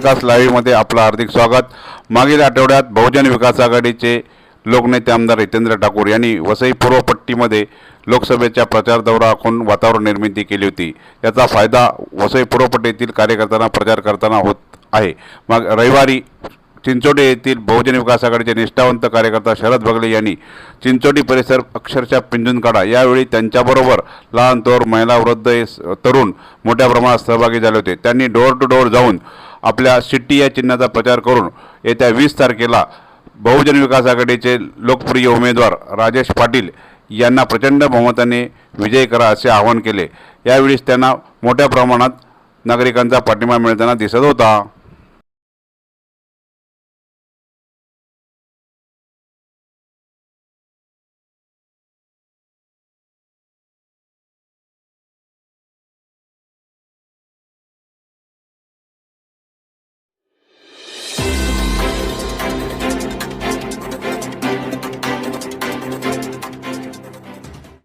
विकास लाईव्हमध्ये आपलं हार्दिक स्वागत. मागील आठवड्यात बहुजन विकास आघाडीचे लोकनेते आमदार हितेंद्र ठाकूर यांनी वसई पूर्वपट्टीमध्ये लोकसभेच्या प्रचार दौरा आखून वातावरण निर्मिती केली होती. याचा फायदा वसई पूर्वपट्टीतील कार्यकर्त्यांना प्रचार करताना होत आहे. मग रविवारी चिंचोडी येथील बहुजन विकास आघाडीचे निष्ठावंत कार्यकर्ता शरद बगले यांनी चिंचोडी परिसर अक्षरशः पिंजून काढा यावेळी त्यांच्याबरोबर लहान तोर महिला वृद्ध तरुण मोठ्या प्रमाणात सहभागी झाले होते. त्यांनी डोअर टू डोअर जाऊन आपल्या शिट्टी या चिन्हाचा प्रचार करून येत्या वीस तारखेला बहुजन विकास आघाडीचे लोकप्रिय उमेदवार राजेश पाटील यांना प्रचंड बहुमताने विजय करा असे आवाहन केले. यावेळीच त्यांना मोठ्या प्रमाणात नागरिकांचा पाठिंबा मिळताना दिसत होता.